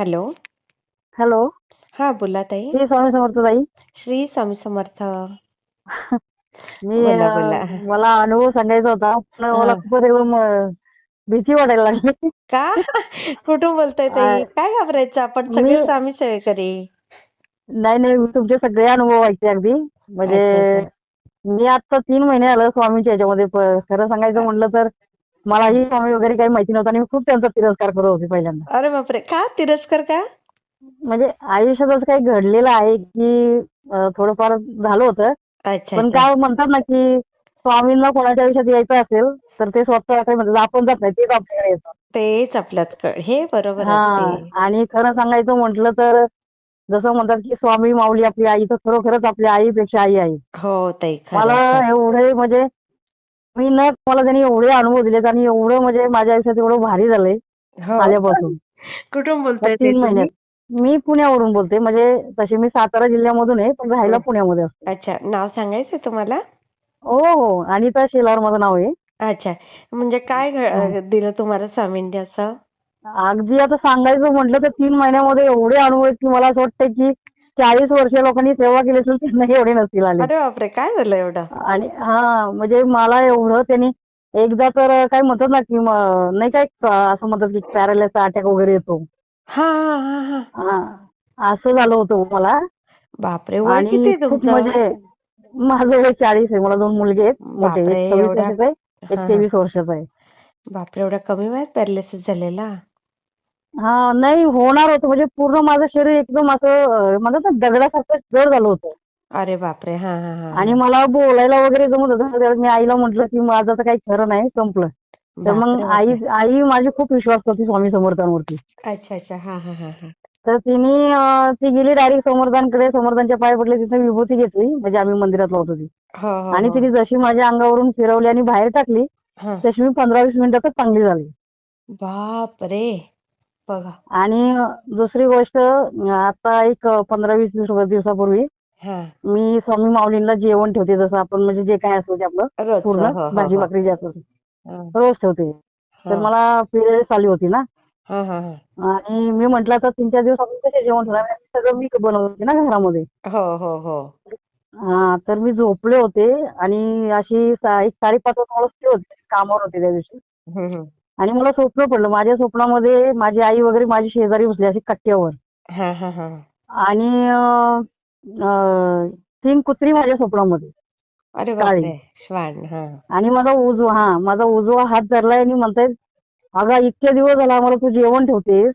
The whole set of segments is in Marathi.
हॅलो. हॅलो. हा बोला ताई. श्री स्वामी समर्थ ताई. श्री स्वामी समर्थ. मी बोला, अं, बोला. मला अनुभव सांगायचा होता. पण मला हा. खूपच एकदम अं, भीती वाटायला लागली. का? कुठून बोलताय ताई? काय घाबरायचं? आपण सगळे मी- स्वामी सेवेकरी. नाही नाही मी तुमचे सगळे अनुभव ऐकते अगदी. म्हणजे अच्छा. मी आता तीन महिने आलं स्वामींच्या याच्यामध्ये. प- खरं सांगायचं म्हटलं तर मलाही स्वामी वगैरे काही माहिती नव्हतं आणि मी खूप त्यांचा तिरस्कार करत होते पहिल्यांदा. अरे बापरे. का तिरस्कार का? म्हणजे आयुष्यात असं काही घडलेलं आहे की अं, थोडंफार झालं होतं. अच्छा पण अच्छा. काय म्हणतात ना की स्वामींना कोणाच्या आयुष्यात यायचं असेल तर ते स्वतः म्हणतात आपण जात नाही तेच आपल्याकडे येतात तेच आपल्याच कळ. हे बरोबर हा आणि खरं सांगायचं म्हटलं तर जसं म्हणतात की स्वामी माऊली आपली आई तर खरोखरच आपली आईपेक्षा आई आहे. हो ताई मला खरं एवढे म्हणजे मी न मला त्यांनी एवढे अनुभव दिलेत आणि एवढं म्हणजे माझ्या आयुष्यात एवढं भारी झालंय हो. आल्यापासून कुठून ताई तीन महिन्यात. मी पुण्यावरून बोलते. म्हणजे तशी मी सातारा जिल्ह्यामधून आहे पण राहायला. पुण्यामध्ये असते. अच्छा. नाव सांगायचंय तुम्हाला? हो हो. अनिता शेलार माझं नाव आहे. अच्छा. म्हणजे काय दिलं तुम्हाला स्वामींनी असं अगदी आता सांगायचं म्हटलं तर तीन महिन्यामध्ये एवढे अनुभव आहेत की मला असं वाटतं की चाळीस वर्ष लोकांनी सेवा केली असेल त्यांना एवढे नसतील आले. अरे बापरे काय झालं एवढं? आणि हा म्हणजे मला एवढं त्यांनी एकदा तर काय म्हणतात ना की नाही काय असं म्हणतात की पॅरालाइस अटॅक वगैरे येतो. हा हा हा हा. हा असं झालं होतं मला. बापरे वय आणि आहे खूप तुमचं? म्हणजे माझं वय चाळीस आहे मला दोन मुलगे आहेत. मोठे बापरे, एक सव्वीस एवढ्या- वर्षाचा आहे एक हा. तेवीस वर्षाचा आहे बापरे एवढ्या कमी वयात पॅरालिसिस झालेला? हा नाही होणार होतं. म्हणजे पूर्ण माझं शरीर एकदम असं म्हणतात ना दगडासारखं जड झालं होतं. अरे बापरे. हा हा हा आणि मला बोलायला वगैरे जमत होतं. त्यावेळेस मी आईला म्हटलं की माझं तर काही खरं नाही संपलं. तर मग बापरे, आई बापरे. आई माझी खूप विश्वास करते स्वामी समर्थांवरती. अच्छा अच्छा. हा हा हा हा. तर तिने अं, ती गेली डायरेक्ट समर्थांकडे. समर्थांच्या पाय पडले. तिथे विभूती घेतली. म्हणजे आम्ही मंदिरात लावत होती हो हो आणि हो. तिने जशी माझ्या अंगावरून फिरवली आणि बाहेर टाकली हा. तशी मी पंधरा वीस मिनिटातच चांगली झाली. बापरे. बघा. आणि दुसरी गोष्ट आता एक पंधरा वीस दिवस दिवसापूर्वी हा. मी स्वामी माऊलींना जेवण ठेवते जसं आपण म्हणजे जे काय असतं ते आपलं रोजचं पूर्ण हो हो. भाजी हो. भाकरी जे असतं ते. हा, रोज ठेवते. तर हा. मला पिरियड्स आली होती ना. हा हा हा. आणि मी म्हटलं आता तीन चार दिवस आपण कसे जेवण ठेवणार? सगळं मी बनवत होते ना घरामध्ये. हो हो हो. हा तर मी झोपले होते आणि अशी सा- एक साडेपाच वाजता मला सुट्टी होती. कामावर होते त्या दिवशी. हम्म, हम्म. आणि मला स्वप्न पडलं. माझ्या स्वप्नामध्ये माझी आई वगैरे माझी शेजारी बसली अशी कट्ट्यावर. हा हा हा. आणि अं, अं, तीन कुत्री माझ्या स्वप्नामध्ये. अरे काळी. बापरे. श्वान हा. आणि माझा उजवा हा माझा उजवा हात धरलाय आणि म्हणतायत अगं इतके दिवस झाला आम्हाला तू जेवण ठेवतेस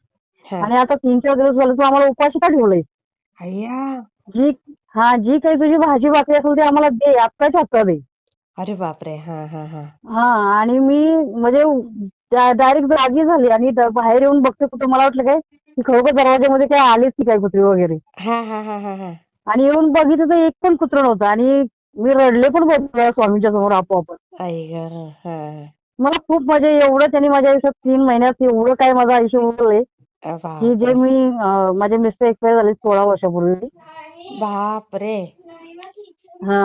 हा. आणि आता तीन चार दिवस झाले तू आम्हाला उपाशी का ठेवलंय अय्या. जी हा जी काही तुझी भाजी भाकरी असेल ती आम्हाला दे आत्ताच्या आत्ता दे. अरे बापरे! हा हा हा. हा आणि मी म्हणजे डायरेक्ट जागी झाली आणि द- बाहेर येऊन बघते कुठं मला वाटलं काय की खरोखर दरवाज्यामध्ये काय आलीच की काय कुत्री वगैरे. हा हा हा हा हा. आणि येऊन बघितलं तर एक पण कुत्रं नव्हतं आणि मी रडले पण बघितलं स्वामींच्या समोर आपोआप आई ग हा. मला खूप म्हणजे एवढं त्यांनी माझ्या आयुष्यात तीन महिन्यात एवढं काय माझं आयुष्य उरलंय की जे बापरे. मी अं, माझे मिस्टर एक्सपायर झाले सोळा वर्षापूर्वी. बापरे! हा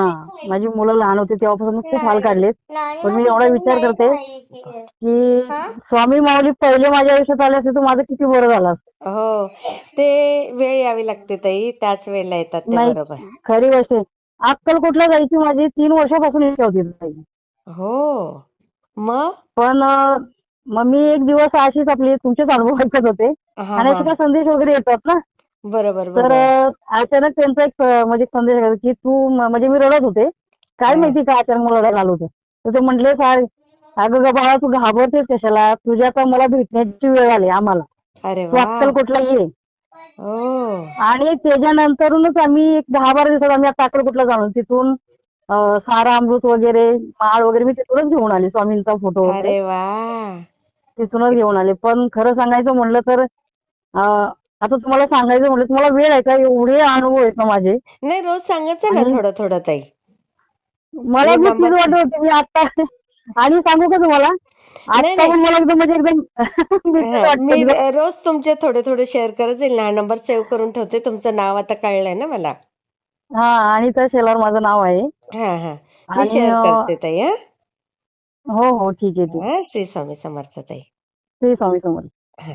माझी मुलं लहान होती तेव्हापासून मी खूप हाल काढलेत पण मी एवढा विचार करते की स्वामी माऊली पहिले माझ्या आयुष्यात आले असते तर माझं किती बरं झालं असतं. हो ते वेळ यावी लागते ताई त्याच वेळेला येतात ते नाही बरोबर. खरी गोष्ट आहे. अक्कलकोटला जायची माझी? तीन वर्षापासून इच्छा होती ताई. हो मग? पण अं, मग मी एक दिवस अशीच आपली तुमचेच अनुभव ऐकत होते. हा आणि असे हा. काय संदेश वगैरे येतात ना? बरोबर तर बरोबर. अचानक त्यांचा एक अं, म्हणजे संदेश आला की तू म- म्हणजे मी रडत होते. काय. माहिती का अचानक मला रडायला आलं होतं? तर ते म्हटले सार अगं ग बाळा तू घाबरतेस कशाला? तुझ्या आता मला भेटण्याची वेळ आली आम्हाला. अरे तू वा. अक्कलकोटला ये. हो आणि त्याच्यानंतरूनच आम्ही एक दहा बारा दिवसात आम्ही आता अक्कलकोटला जाणू तिथून अं, सारा अमृत वगैरे माळ वगैरे मी तिथूनच घेऊन आले स्वामींचा फोटो वगैरे. अरे वा. तिथूनच घेऊन आले. पण खरं सांगायचं म्हणलं तर अं, आता तुम्हाला सांगायचं म्हणलं तुम्हाला वेळ आहे का? एवढे अनुभव आहेत ना माझे. नाही रोज सांगायचं ना थोडं थोडं ताई. मला मी तीच वाटत होती मी आता आणि सांगू का तुम्हाला? नाही, आता पण मला एकदम म्हणजे एकदम मी. रोज तुमचे थोडे थोडे शेअर करत जाईल ना. नंबर सेव्ह करून ठेवते. तुमचं नाव आता कळलंय ना मला. हा आणि त्या शेलावर माझं नाव आहे. हा हा. मी शेअर करते ताई हा. हो ठीक आहे श्री स्वामी समर्थ ताई. श्री स्वामी समर्थ.